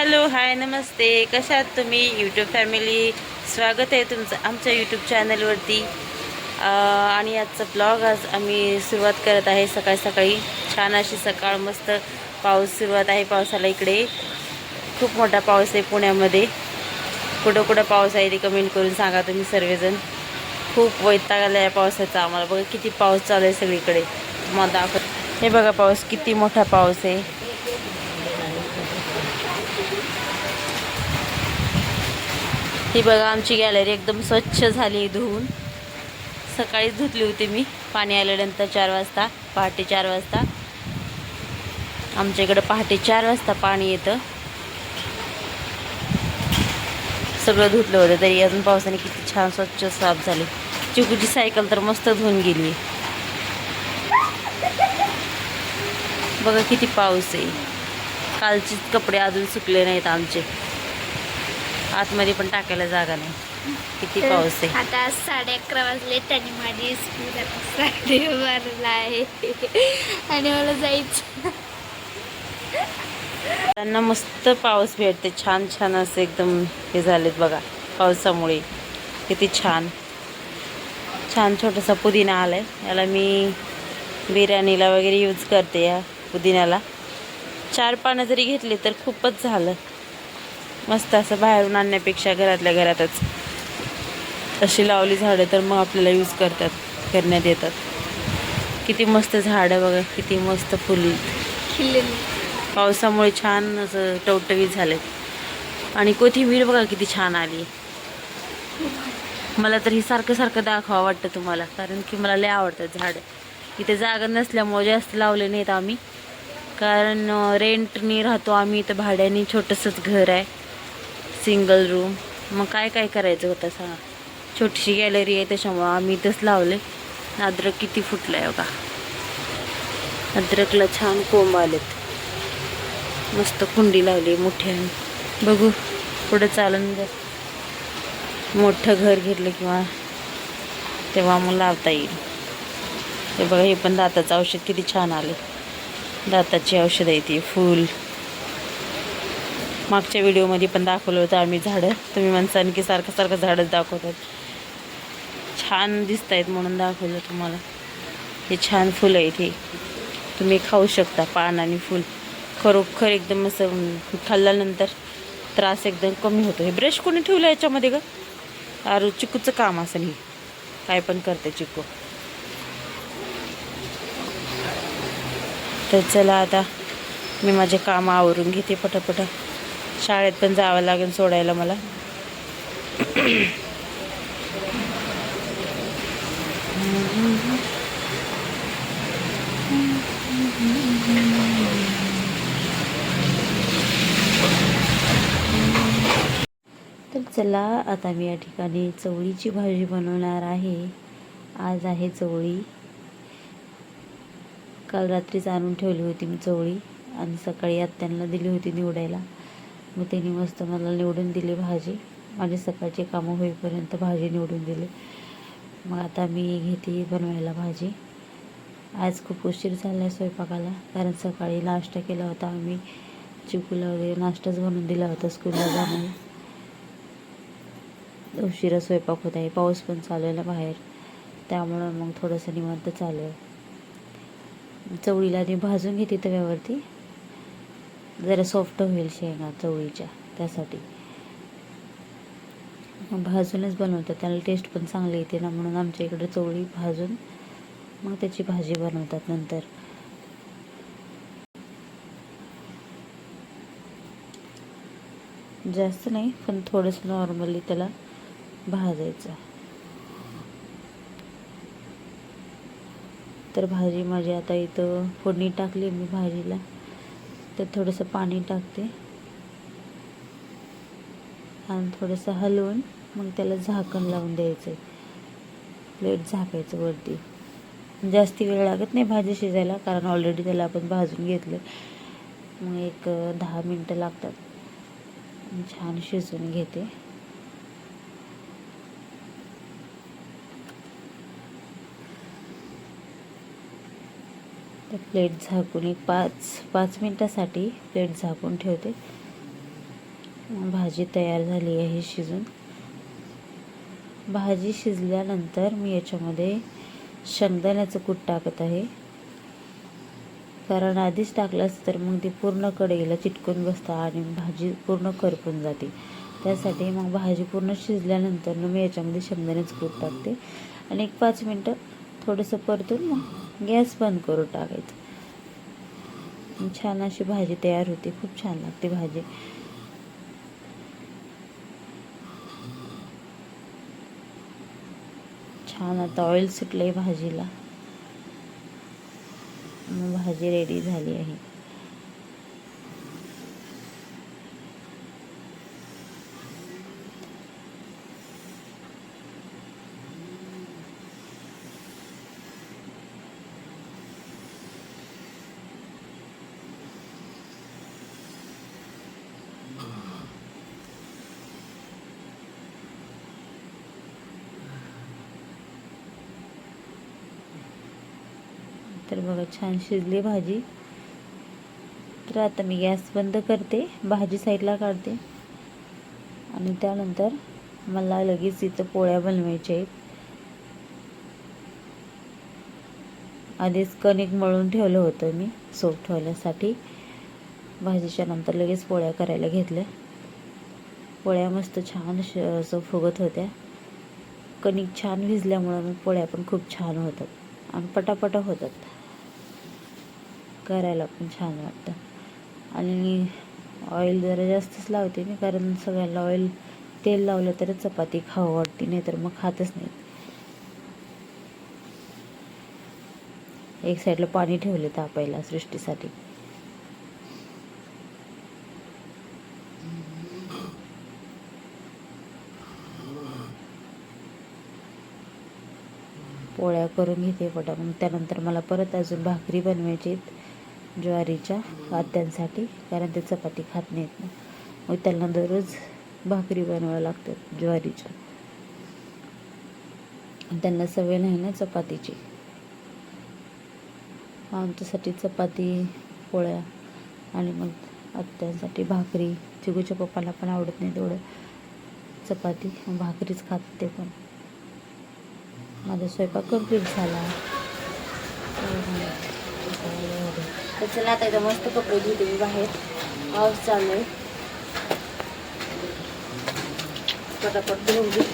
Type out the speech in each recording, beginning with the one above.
Hello hi नमस्ते. कशा आहात तुम्ही? यूट्यूब फॅमिली स्वागत आहे तुमचं आमच्या यूट्यूब चॅनलवरती आणि आजचा ब्लॉग आज आम्ही सुरुवात करत आहे सकाळी सकाळी. छान अशी सकाळ मस्त पाऊस सुरुवात आहे पावसाला इकडे. खूप मोठा पाऊस आहे पुण्यामध्ये. कुठं कुठं पाऊस आहे ते कमेंट करून सांगा तुम्ही सर्वजण. खूप वैताग आला या पावसाचा आम्हाला. बघा किती पाऊस चालू आहे सगळीकडे. मग दाखव हे बघा पाऊस किती मोठा पाऊस आहे. ही बघा आमची गॅलरी एकदम स्वच्छ झाली धुवून. सकाळीच धुतली होती मी. पाणी आल्यानंतर चार वाजता पहाटे चार वाजता. आमच्या इकडं पहाटे चार वाजता पाणी येतं. सगळं धुतलं होतं तरी अजून पावसाने किती छान स्वच्छ साफ झाले. चिकूची सायकल तर मस्त धुवून गेली बघा किती पाऊस आहे. कालचेच कपडे अजून सुकले नाहीत आमचे. आतमध्ये पण टाकायला जागा नाही. किती पाऊस आहे. आता साडे अकरा वाजले आणि माझी स्कूल आता साडे बाराला आहे. आणि मला जायचं. त्यांना मस्त पाऊस भेटते छान छान असे एकदम हे झालेत बघा पावसामुळे. किती छान. छान छोटासा पुदिना आलाय. याला मी बिर्याणीला वगैरे यूज करते या पुदिन्याला. चार पानं जरी घेतली तर खूपच झालं. मस्त असं बाहेरून आणण्यापेक्षा घरातल्या घरातच. अशी लावली झाडं तर मग आपल्याला यूज करतात करण्यात येतात. किती मस्त झाडं बघा किती मस्त फुल. पावसामुळे छान असं टवटवीत झालेत. आणि कोथिंबीर बघा किती छान आली. मला तर ही सारखं सारखं दाखवा वाटतं तुम्हाला कारण की मला लय आवडतात झाडं. इथे जागा नसल्यामुळे जास्त लावले नाहीत आम्ही. कारण रेंटनी राहतो आम्ही इथं भाड्याने छोटंसंच घर आहे. Single room. मग काय काय करायचं होतं सांगा. छोटीशी गॅलरी आहे त्याच्यामुळं आम्ही इथंच लावले. अद्रक किती फुटलं आहे बघा. अद्रकला छान कोंब आलेत. मस्त कुंडी लावली मोठी बघू पुढं चालून जर मोठं घर घेतलं किंवा तेव्हा मग लावता येईल. हे बघा हे पण दाताचं औषध किती छान आले दाताची औषध आहे ती फूल. मागच्या व्हिडिओमध्ये पण दाखवलं होतं आम्ही झाडं. तुम्ही म्हणसान की सारखं सारखं झाडंच दाखवतात. छान दिसत आहेत म्हणून दाखवलं तुम्हाला. हे छान फुलं आहेत हे. तुम्ही खाऊ शकता पान आणि फूल. खरोखर एकदम असं खाल्ल्यानंतर त्रास एकदम कमी होतो. हे ब्रश कोणी ठेवलं याच्यामध्ये गं? अरे चिकूचं काम असं नाही काय पण करते चिकू. तर चला आता मी माझे काम आवरून घेते पटापटा. शाळेत पण जावं लागेल सोडायला मला. तर चला आता मी या ठिकाणी चवळीची भाजी बनवणार आहे. आज आहे चवळी. काल रात्रीच आणून ठेवली होती मी चवळी आणि सकाळी आत्यांना दिली होती निवडायला. मग त्यांनी मस्त मला निवडून दिली भाजी. माझे सकाळचे कामं होईपर्यंत भाजी निवडून दिली. मग आता मी घेते बनवायला भाजी. आज खूप उशीर झाला आहे स्वयंपाकाला कारण सकाळी नाश्ता केला होता आम्ही. चिकूला वगैरे नाश्ताच बनवून दिला होता स्कूलला जाण्याला उशिरा स्वयंपाक होत आहे पाऊस पण चालू आहे ना बाहेर. त्यामुळं मग थोडंसं निवांत चालू आहे. चवळीला मी भाजून घेते तव्यावरती. जरा सॉफ्ट होईल शेंगा चवळीच्या त्यासाठी. मग भाजूनच बनवतात त्याला टेस्ट पण चांगली येते ना म्हणून आमच्या इकडे चवळी भाजून मग त्याची भाजी बनवतात नंतर. जास्त नाही पण थोडंसं नॉर्मली त्याला भाजायचं. तर भाजी माझी आता इथं फोडणी टाकली मी भाजीला. तर थोडंसं पाणी टाकते. आणि थोडंसं हलवून मग त्याला झाकण लावून द्यायचं. प्लेट झाकायचं वरती. जास्ती वेळ लागत नाही भाजी शिजायला कारण ऑलरेडी त्याला आपण भाजून घेतलं. मग एक दहा मिनटं लागतात. छान शिजवून घेते तर प्लेट झाकून एक पाच पाच मिनटासाठी प्लेट झाकून ठेवते. भाजी तयार झाली आहे शिजून. भाजी शिजल्यानंतर मी याच्यामध्ये शेंगदाण्याचं कूट टाकत आहे. कारण आधीच टाकलंच तर मग ती पूर्ण कढईला चिटकून बसतं आणि भाजी पूर्ण करपून जाते. त्यासाठी मग भाजी पूर्ण शिजल्यानंतर मी याच्यामध्ये शेंगदाण्याचं कूट टाकते. आणि एक पाच मिनटं थोडंसं परतून मग गॅस बंद करून टाकायचं. छान अशी भाजी तयार होते. खूप छान लागते भाजी. छान आता ऑइल सुटलं आहे भाजीला. मग भाजी रेडी झाली आहे. छान शिजली भाजी. तर आता मी गॅस बंद करते भाजी साईडला काढते. आणि त्यानंतर मला लगेच इथं पोळ्या बनवायच्या आहेत. आधीच कणिक मळून ठेवलं होतं मी सोप ठेवण्यासाठी भाजीच्या नंतर लगेच पोळ्या करायला घेतल्या. पोळ्या मस्त छान असं फुगत होत्या. कणिक छान भिजल्यामुळं मग पोळ्या पण खूप छान होतात आणि पटापटा होतात. करायला पण छान वाटतं. आणि ऑइल जरा जास्तच लावते मी कारण सगळ्यांना ऑइल तेल लावलं तरच चपाती खावं वाटते नाही तर मग खातच नाही एक साईडला पाणी ठेवले तापायला सृष्टीसाठी. पोळ्या करून घेते पटा मग त्यानंतर मला परत अजून भाकरी बनवायची ज्वारीच्या आत्यांसाठी कारण ते चपाती खात नाहीत ना. मग त्यांना दररोज भाकरी बनवाव्या लागतात ज्वारीच्या. त्यांना सवय नाही ना चपातीची. आमच्यासाठी चपाती पोळ्या आणि मग आत्यांसाठी भाकरी. चिगूच्या पप्पाला पण आवडत नाही तेवढं. चपाती भाकरीच खात ते पण. माझा स्वयंपाक कंप्लीट झाला. तर चला आता इथं मस्त कपडे धुते मी बाहेर पाऊस चालू आहे पटापट धुवून घे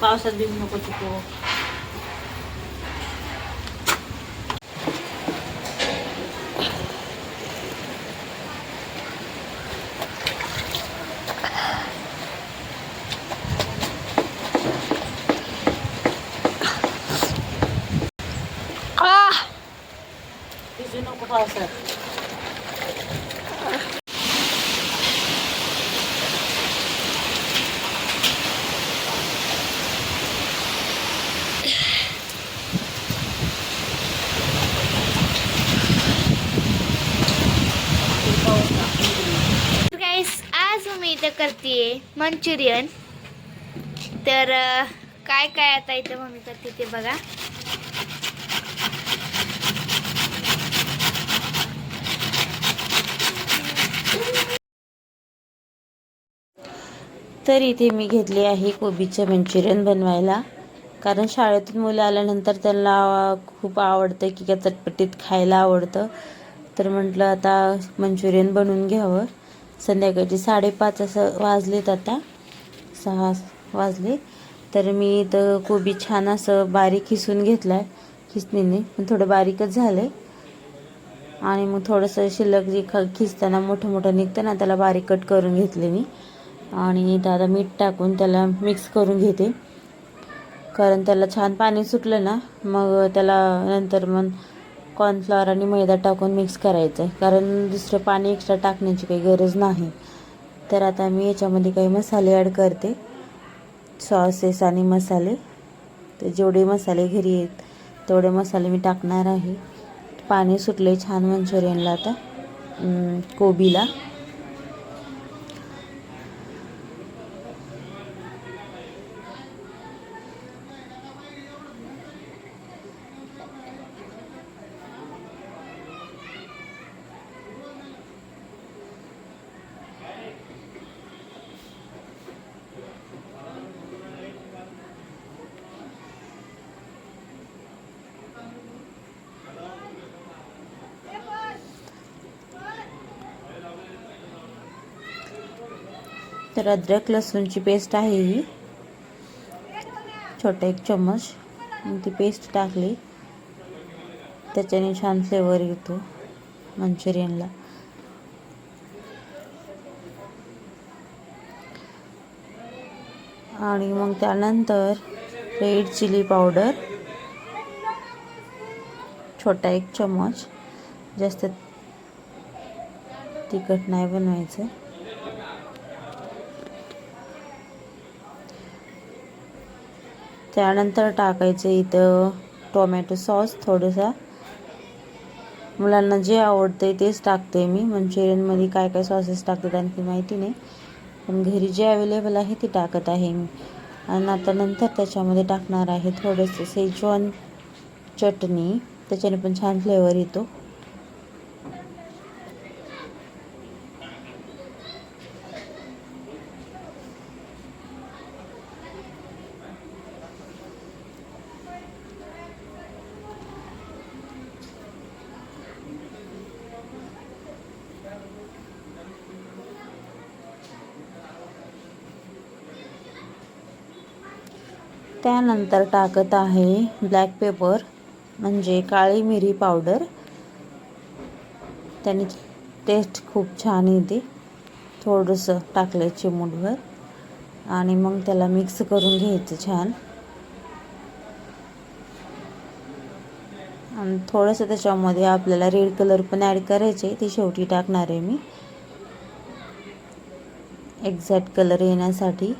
पावसात भिजू नको चुको भिजू नको पावसात गाईस आज मी इथं करते मंचुरियन. तर काय काय आता इथं मम्मी करते ते बघा. तर इथे मी घेतली आहे कोबीचे मंचुरियन बनवायला. कारण शाळेतून मुलं आल्यानंतर त्यांना खूप आवडतं की काय चटपटीत खायला आवडतं. तर म्हटलं आता मंचुरियन बनवून घ्यावं. संध्याकाळचे साडेपाच असं वाजलेत आता. सहा वाजले. तर मी इथं कोबी छान असं बारीक खिसून घेतलं आहे खिसणीने. पण थोडं बारीकच झालं आहे आणि मग थोडंसं शिल्लक जे ख खिसताना मोठं मोठं निघतं ना त्याला बारीक कट करून घेतले मी. आणि इथं आता मीठ टाकून त्याला मिक्स करून घेते. कारण त्याला छान पाणी सुटलं ना मग त्याला नंतर मग कॉर्नफ्लॉवर आणि मैदा टाकून मिक्स करायचं आहे कारण दुसरं पाणी एक्स्ट्रा टाकण्याची काही गरज नाही. तर आता मी याच्यामध्ये काही मसाले ॲड करते. सॉसेस आणि मसाले. तर जेवढे मसाले घरी आहेत तेवढे मसाले मी टाकणार आहे. पाणी सुटले छान मंचुरियनला आता. कोबीला. तर अद्रक लसूणची पेस्ट आहे ही. छोटा एक चम्मच. मग ती पेस्ट टाकली. त्याच्याने छान फ्लेवर येतो मंचुरियनला. आणि मग त्यानंतर रेड चिली पावडर छोटा एक चम्मच. जास्त तिखट नाही बनवायचं. त्यानंतर टाकायचं इथं टोमॅटो सॉस थोडंसं. मुलांना जे आवडते तेच टाकते मी. मंचुरियनमध्ये काय काय सॉसेस टाकतात आणखी माहिती नाही. पण घरी जे अवेलेबल आहे ते टाकत आहे मी. आणि आता नंतर त्याच्यामध्ये टाकणार आहे थोडंसं सेजवान चटणी. त्याच्याने पण छान फ्लेवर येतो. त्यानंतर टाकत आहे ब्लॅक पेपर म्हणजे काळी मिरी पावडर त्याने टेस्ट खूप छान येते थोडंसं टाकलं चिमूटभर आणि मग त्याला मिक्स करून घ्यायचं छान. आणि थोडंसं त्याच्यामध्ये आपल्याला रेड कलर पण ॲड करायचे ते शेवटी टाकणार आहे मी. एक्झॅक्ट कलर येण्यासाठी.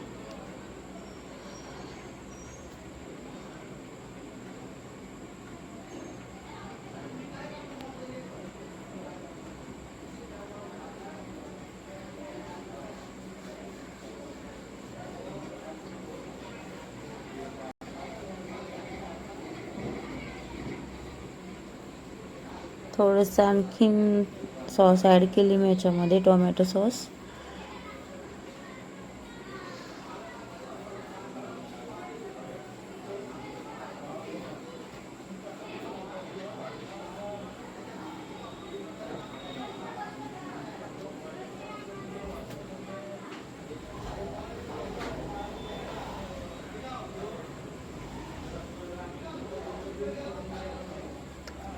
थोडंसं आणखीन सॉस ॲड केली मी याच्यामध्ये टोमॅटो सॉस.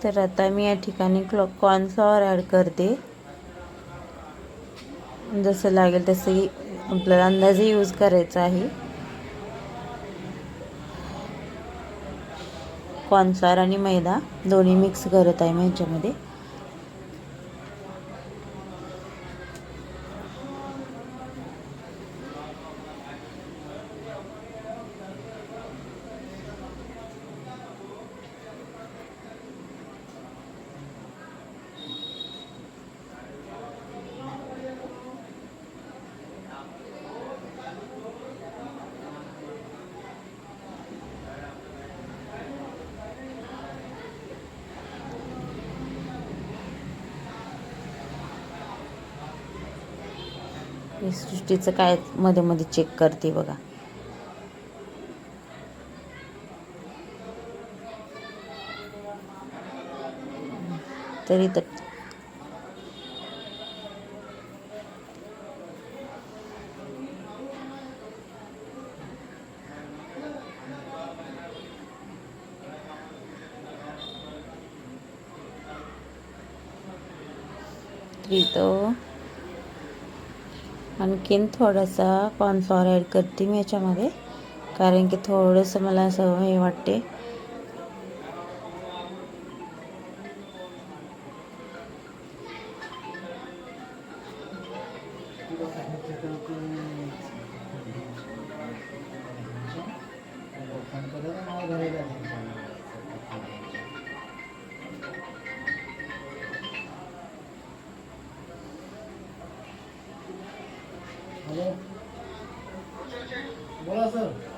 तर आता मी या ठिकाणी क्लॉ कॉर्नफ्लॉवर ॲड करते. जसं लागेल तसंही आपल्याला अंदाजे यूज करायचा आहे. कॉर्नफ्लॉवर आणि मैदा दोन्ही मिक्स करत आहे मी ह्याच्यामध्ये हे सृष्टीचं काय मध्ये मध्ये चेक करते बघा. तरी तर इथं आणखीन थोडासा कॉर्नफ्लॉवर ॲड करते मी याच्यामध्ये. कारण की थोडंसं मला असं हे वाटते.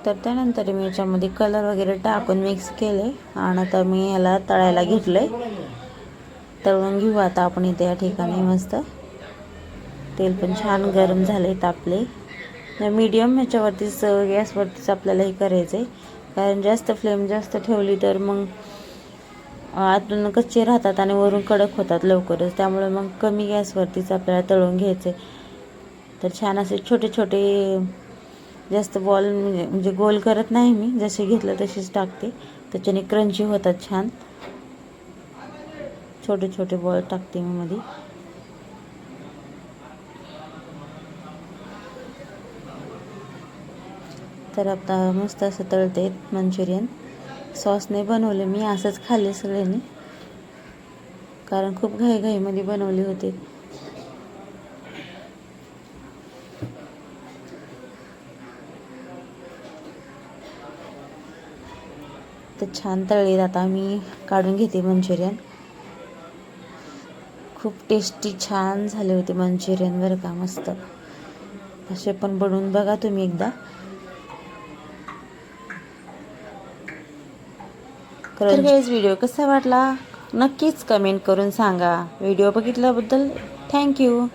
तर त्यानंतर मी याच्यामध्ये कलर वगैरे टाकून मिक्स केले आणि आता मी याला तळायला घेतलं आहे तळून घेऊ आता आपण इथे या ठिकाणी मस्त. तेल पण छान गरम झाले तापले. मीडियम ह्याच्यावरतीच गॅसवरतीच आपल्याला हे करायचं आहे कारण जास्त फ्लेम जास्त ठेवली तर मग आतून कच्चे राहतात आणि वरून कडक होतात लवकरच. त्यामुळे मग कमी गॅसवरतीच आपल्याला तळून घ्यायचे तर छान असे छोटे छोटे जास्त बॉल म्हणजे म्हणजे गोल करत नाही मी. जसे घेतलं तसेच टाकते. त्याच्याने क्रंची होतात छान. छोटे छोटे बॉल टाकते मी मध्ये तर आता मस्त असं तळते मंचुरियन. सॉसने बनवले. मी असंच खाल्ले सगळ्यांनी. कारण खूप घाईघाईमध्ये बनवले होते. छान तळलीत आता मी काढून घेते मंचुरियन. खूप टेस्टी छान झाले होते मंचुरियन बरं का मस्त. असे पण बनवून बघा तुम्ही एकदा. तर व्हिडिओ कसा वाटला? नक्कीच कमेंट करून सांगा. Video बघितल्याबद्दल thank you